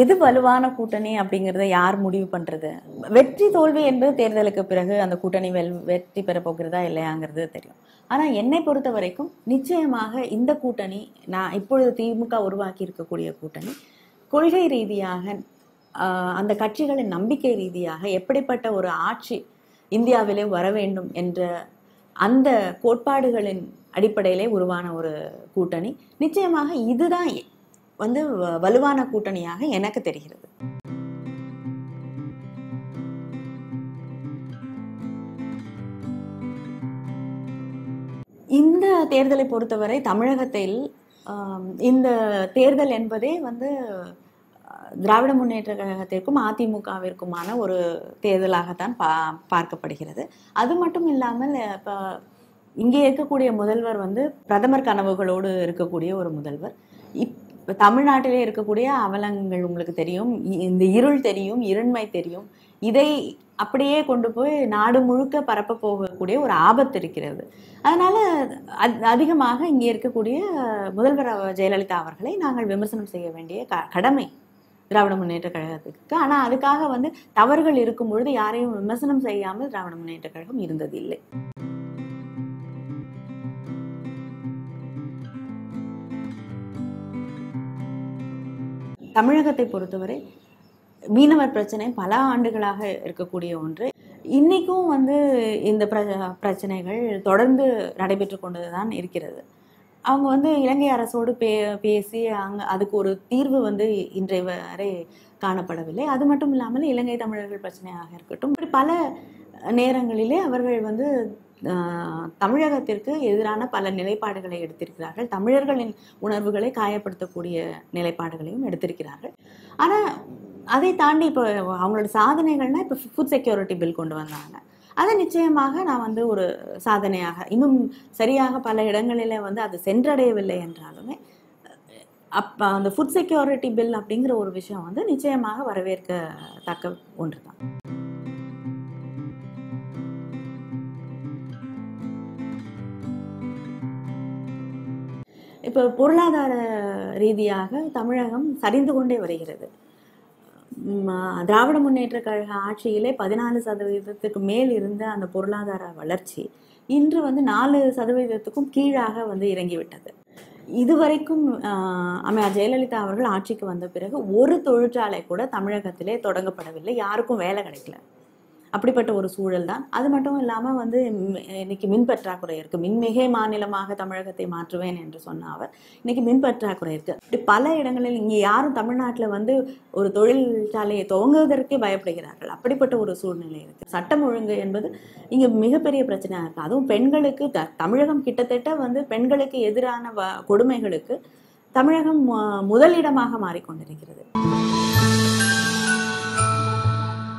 எது வலுவான கூட்டணி அப்படிங்கிறத யார் முடிவு பண்றது? வெற்றி தோல்வி என்பது தேர்தலுக்கு பிறகு அந்த கூட்டணி வெல் வெற்றி பெற போகிறதா இல்லையாங்கிறது தெரியும். ஆனால் என்னை பொறுத்த வரைக்கும் நிச்சயமாக இந்த கூட்டணி நான் இப்பொழுது திமுக உருவாக்கி இருக்கக்கூடிய கூட்டணி கொள்கை ரீதியாக அந்த கட்சிகளின் நம்பிக்கை ரீதியாக எப்படிப்பட்ட ஒரு ஆட்சி இந்தியாவிலே வர வேண்டும் என்ற அந்த கோட்பாடுகளின் அடிப்படையிலே உருவான ஒரு கூட்டணி. நிச்சயமாக இதுதான் வந்து வலுவான கூட்டணியாக எனக்கு தெரிகிறது. இந்த தேர்தலை பொறுத்தவரை தமிழகத்தில் இந்த தேர்தல் என்பதே வந்து திராவிட முன்னேற்ற கழகத்திற்கும் அதிமுகவிற்குமான ஒரு தேர்தலாகத்தான் பா பார்க்கப்படுகிறது. அது மட்டும் இல்லாமல் இப்போ இங்கே இருக்கக்கூடிய முதல்வர் வந்து பிரதமர் கனவுகளோடு இருக்கக்கூடிய ஒரு முதல்வர். இப் தமிழ்நாட்டிலே இருக்கக்கூடிய அவலங்கள் உங்களுக்கு தெரியும் இந்த இருள் தெரியும் இருண்மை தெரியும். இதை அப்படியே கொண்டு போய் நாடு முழுக்க பரப்ப போகக்கூடிய ஒரு ஆபத்து இருக்கிறது. அதனால அதிகமாக இங்கே இருக்கக்கூடிய முதல்வர் ஜெயலலிதா அவர்களை நாங்கள் விமர்சனம் செய்ய வேண்டிய க- கடமை திராவிட முன்னேற்ற கழகத்துக்கு. ஆனால் அதுக்காக வந்து தவறுகள் இருக்கும் பொழுது யாரையும் விமர்சனம் செய்யாமல் திராவிட முன்னேற்ற கழகம் இருந்ததில்லை. தமிழகத்தை பொறுத்தவரை மீனவர் பிரச்சனை பல ஆண்டுகளாக இருக்கக்கூடிய ஒன்று. இன்னைக்கும் வந்து இந்த பிர- பிரச்சனைகள் தொடர்ந்து நடைபெற்று கொண்டுதான் இருக்கிறது. அவங்க வந்து இலங்கை அரசோடு பே பேசி அங்க அதுக்கு ஒரு தீர்வு வந்து இன்றைய வரை காணப்படவில்லை. அது மட்டும் இல்லாமல் இலங்கை தமிழர்கள் பிரச்சனையாக இருக்கட்டும் இப்படி பல நேரங்களிலே அவர்கள் வந்து தமிழகத்திற்கு எதிரான பல நிலைப்பாடுகளை எடுத்திருக்கிறார்கள். தமிழர்களின் உணர்வுகளை காயப்படுத்தக்கூடிய நிலைப்பாடுகளையும் எடுத்திருக்கிறார்கள். ஆனால் அதை தாண்டி இப்போ அவங்களோட சாதனைகள்னா இப்போ ஃபுட் செக்யூரிட்டி பில் கொண்டு வந்தாங்க. அதை நிச்சயமாக நான் வந்து ஒரு சாதனையாக இன்னும் சரியாக பல இடங்களில் வந்து அது சென்றடையவில்லை என்றாலுமே அப்போ அந்த ஃபுட் செக்யூரிட்டி பில் அப்படிங்கிற ஒரு விஷயம் வந்து நிச்சயமாக வரவேற்கத்தக்க ஒன்று தான் இப்போ பொருளாதார ரீதியாக தமிழகம் சரிந்து கொண்டே வருகிறது. திராவிட முன்னேற்ற கழக ஆட்சியிலே பதினாலு சதவீதத்துக்கு மேல் இருந்த அந்த பொருளாதார வளர்ச்சி இன்று வந்து நாலு சதவீதத்துக்கும் கீழாக வந்து இறங்கிவிட்டது. இதுவரைக்கும் ஆஹ், அம்மையார் ஜெயலலிதா அவர்கள் ஆட்சிக்கு வந்த பிறகு ஒரு தொழிற்சாலை கூட தமிழகத்திலே தொடங்கப்படவில்லை. யாருக்கும் வேலை கிடைக்கல. அப்படிப்பட்ட ஒரு சூழல் தான். அது மட்டும் இல்லாமல் வந்து இன்னைக்கு மின் பற்றாக்குறை இருக்கு. மின்மிகை மாநிலமாக தமிழகத்தை மாற்றுவேன் என்று சொன்ன அவர் இன்னைக்கு மின் பற்றாக்குறை இருக்கு. இப்படி பல இடங்களில் இங்கே யாரும் தமிழ்நாட்டில் வந்து ஒரு தொழிற்சாலையை துவங்குவதற்கே பயப்படுகிறார்கள். அப்படிப்பட்ட ஒரு சூழ்நிலை இருக்கு. சட்டம் ஒழுங்கு என்பது இங்க மிகப்பெரிய பிரச்சனையா இருக்கு. அதுவும் பெண்களுக்கு த- தமிழகம் கிட்டத்தட்ட வந்து பெண்களுக்கு எதிரான வ- கொடுமைகளுக்கு தமிழகம் முதலிடமாக மாறிக்கொண்டிருக்கிறது.